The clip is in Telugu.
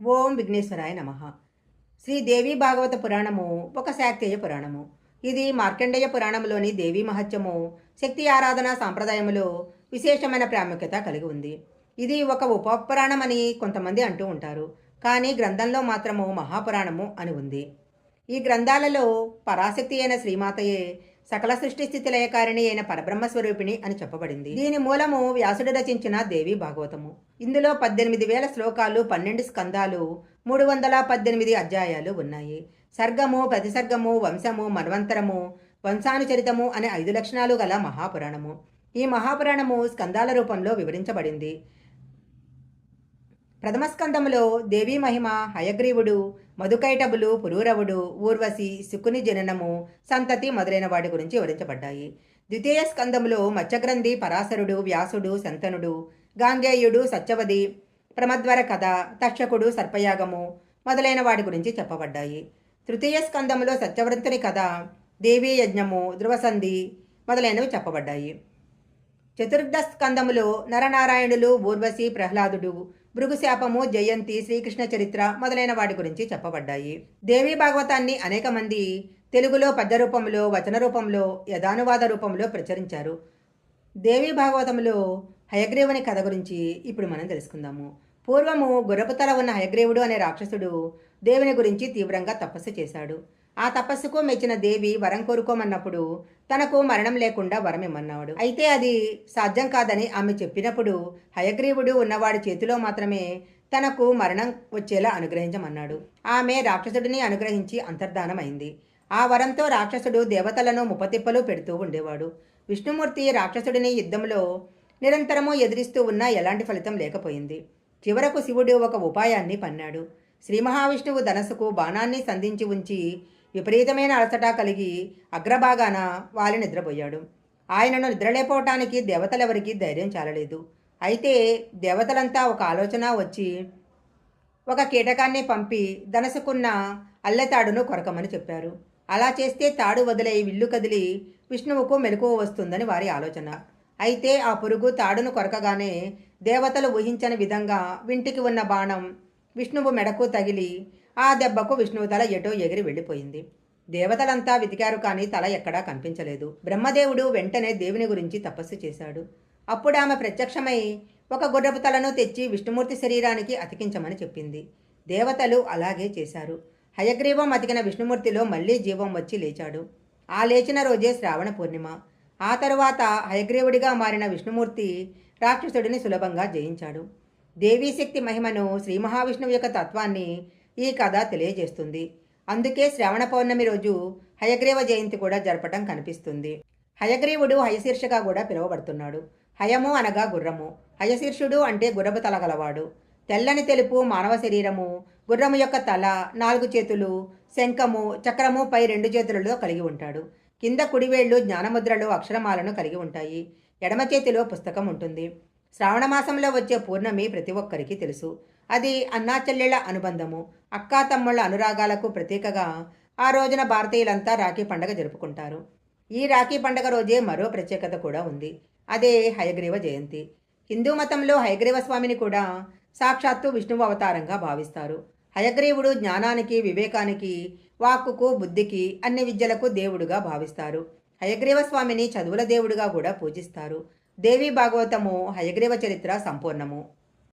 ఓం విఘ్నేశ్వరాయ నమ. శ్రీదేవి భాగవత పురాణము ఒక శాక్తేయ పురాణము. ఇది మార్కండేయ పురాణంలోని దేవీ మహత్యము శక్తి ఆరాధన సాంప్రదాయములో విశేషమైన ప్రాముఖ్యత కలిగి ఉంది. ఇది ఒక ఉపపురాణం అని కొంతమంది అంటూ ఉంటారు కానీ గ్రంథంలో మాత్రము మహాపురాణము అని ఉంది. ఈ గ్రంథాలలో పరాశక్తి అయిన శ్రీమాతయే సకల సృష్టి స్థితి లయకారిణి అయిన పరబ్రహ్మ స్వరూపిణి అని చెప్పబడింది. దీని మూలము వ్యాసుడు రచించిన దేవి భాగవతము. ఇందులో పద్దెనిమిది వేల శ్లోకాలు పన్నెండు స్కందాలు మూడు వందల పద్దెనిమిది అధ్యాయాలు ఉన్నాయి. సర్గము ప్రతిసర్గము వంశము మన్వంతరము వంశానుచరితము అనే ఐదు లక్షణాలు గల మహాపురాణము. ఈ మహాపురాణము స్కందాల రూపంలో వివరించబడింది. ప్రథమ స్కందములో దేవీ మహిమ హయగ్రీవుడు మధుకైటబులు పురూరవుడు ఊర్వశి శుకుని జననము సంతతి మొదలైన వాటి గురించి వివరించబడ్డాయి. ద్వితీయ స్కందములో మత్స్యగ్రంథి పరాశరుడు వ్యాసుడు శంతనుడు గాంగేయుడు సత్యవది ప్రమద్వర కథ తక్షకుడు సర్పయాగము మొదలైన వాటి గురించి చెప్పబడ్డాయి. తృతీయ స్కందములో సత్యవ్రతుని కథ దేవీ యజ్ఞము ధ్రువసంధి మొదలైనవి చెప్పబడ్డాయి. చతుర్థ స్కందములో నరనారాయణులు ఊర్వశి ప్రహ్లాదుడు భృగుశాపము జయంతి శ్రీకృష్ణ చరిత్ర మొదలైన వాటి గురించి చెప్పబడ్డాయి. దేవీ భాగవతాన్ని అనేక మంది తెలుగులో పద్య రూపంలో వచన రూపంలో యథానువాద రూపంలో ప్రచురించారు. దేవీ భాగవతంలో హయగ్రీవుని కథ గురించి ఇప్పుడు మనం తెలుసుకుందాము. పూర్వము గుర్రపుతల ఉన్న హయగ్రీవుడు అనే రాక్షసుడు దేవుని గురించి తీవ్రంగా తపస్సు చేశాడు. ఆ తపస్సుకు మెచ్చిన దేవి వరం కోరుకోమన్నప్పుడు తనకు మరణం లేకుండా వరం ఇమ్మన్నాడు. అయితే అది సాధ్యం కాదని ఆమె చెప్పినప్పుడు హయగ్రీవుడు ఉన్నవాడి చేతిలో మాత్రమే తనకు మరణం వచ్చేలా అనుగ్రహించమన్నాడు. ఆమె రాక్షసుడిని అనుగ్రహించి అంతర్ధానమైంది. ఆ వరంతో రాక్షసుడు దేవతలను ముప్పతిప్పలు పెడుతూ ఉండేవాడు. విష్ణుమూర్తి రాక్షసుడిని యుద్ధంలో నిరంతరము ఎదిరిస్తూ ఉన్నా ఎలాంటి ఫలితం లేకపోయింది. చివరకు శివుడు ఒక ఉపాయాన్ని పన్నాడు. శ్రీ మహావిష్ణువు ధనస్సుకు బాణాన్ని సంధించి ఉంచి విపరీతమైన అలసట కలిగి అగ్రభాగాన వాలి నిద్రపోయాడు. ఆయనను నిద్రలేపోవటానికి దేవతలెవరికి ధైర్యం చాలలేదు. అయితే దేవతలంతా ఒక ఆలోచన వచ్చి ఒక కీటకాన్ని పంపి దనసుకున్న అల్లెతాడును కొరకమని చెప్పారు. అలా చేస్తే తాడు వదిలై విల్లు కదిలి విష్ణువుకు మెలకువ వస్తుందని వారి ఆలోచన. అయితే ఆ పురుగు తాడును కొరకగానే దేవతలు ఊహించని విధంగా వింటికి ఉన్న బాణం విష్ణువు మెడకు తగిలి ఆ దెబ్బకు విష్ణువు తల ఎటో ఎగిరి వెళ్ళిపోయింది. దేవతలంతా వెతికారు కానీ తల ఎక్కడా కనిపించలేదు. బ్రహ్మదేవుడు వెంటనే దేవుని గురించి తపస్సు చేశాడు. అప్పుడు ఆమె ప్రత్యక్షమై ఒక గుర్రపు తలను తెచ్చి విష్ణుమూర్తి శరీరానికి అతికించమని చెప్పింది. దేవతలు అలాగే చేశారు. హయగ్రీవం అతికిన విష్ణుమూర్తిలో మళ్ళీ జీవం వచ్చి లేచాడు. ఆ లేచిన రోజే శ్రావణ పూర్ణిమ. ఆ తరువాత హయగ్రీవుడిగా మారిన విష్ణుమూర్తి రాక్షసుడిని సులభంగా జయించాడు. దేవీశక్తి మహిమను శ్రీ మహావిష్ణువు యొక్క తత్వాన్ని ఈ కథ తెలియజేస్తుంది. అందుకే శ్రవణ పౌర్ణమి రోజు హయగ్రీవ జయంతి కూడా జరపటం కనిపిస్తుంది. హయగ్రీవుడు హయశీర్షగా కూడా పిలువబడుతున్నాడు. హయము అనగా గుర్రము. హయశీర్షుడు అంటే గుర్రపు తల గలవాడు. తెల్లని తెలుపు మానవ శరీరము గుర్రము యొక్క తల నాలుగు చేతులు శంఖము చక్రము పై రెండు చేతులలో కలిగి ఉంటాడు. కింద కుడివేళ్ళు జ్ఞానముద్రలు అక్షరమాలను కలిగి ఉంటాయి. ఎడమ చేతిలో పుస్తకం ఉంటుంది. శ్రావణ మాసంలో వచ్చే పూర్ణమి ప్రతి ఒక్కరికి తెలుసు. అది అన్నాచెల్లెళ్ళ అనుబంధము. అక్కా తమ్ముళ్ళ అనురాగాలకు ప్రతీకగా ఆ రోజున భారతీయులంతా రాఖీ పండగ జరుపుకుంటారు. ఈ రాఖీ పండగ రోజే మరో ప్రత్యేకత కూడా ఉంది. అదే హయగ్రీవ జయంతి. హిందూ మతంలో హయగ్రీవ స్వామిని కూడా సాక్షాత్తు విష్ణువు అవతారంగా భావిస్తారు. హయగ్రీవుడు జ్ఞానానికి వివేకానికి వాక్కుకు బుద్ధికి అన్ని విద్యలకు దేవుడుగా భావిస్తారు. హయగ్రీవ స్వామిని చదువుల దేవుడుగా కూడా పూజిస్తారు. దేవి భాగవతము హయగ్రీవ చరిత్ర సంపూర్ణము.